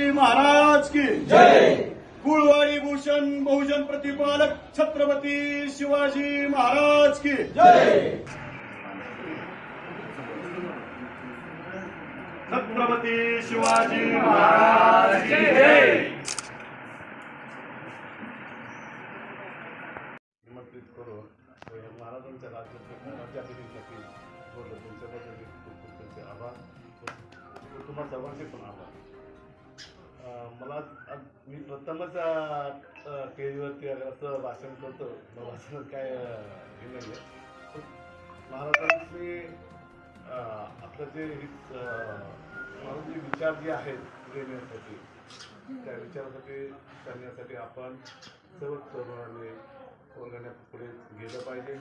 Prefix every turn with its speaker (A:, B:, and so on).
A: महाराज की जय। कुळवाडी भूषण बहुजन प्रतिपालक छत्रपती शिवाजी महाराज की जय। छत्रपती शिवाजी महाराज की जय।
B: निमंत्रित करून अ, महाराजांच्या तुमच्याबद्दल खूप खूप तुमचे आभार. व तुम्हा सर्वांचे पण आभार. मला मी प्रथमच टी असं भाषण करतो. भाषणात भाषण काय हे नाही आहे पण आपलं जे हि- विचार जे आहेत पुढे त्या विचारासाठी करण्यासाठी आपण सर्व तरुणांनी पुढे गेलं पाहिजे.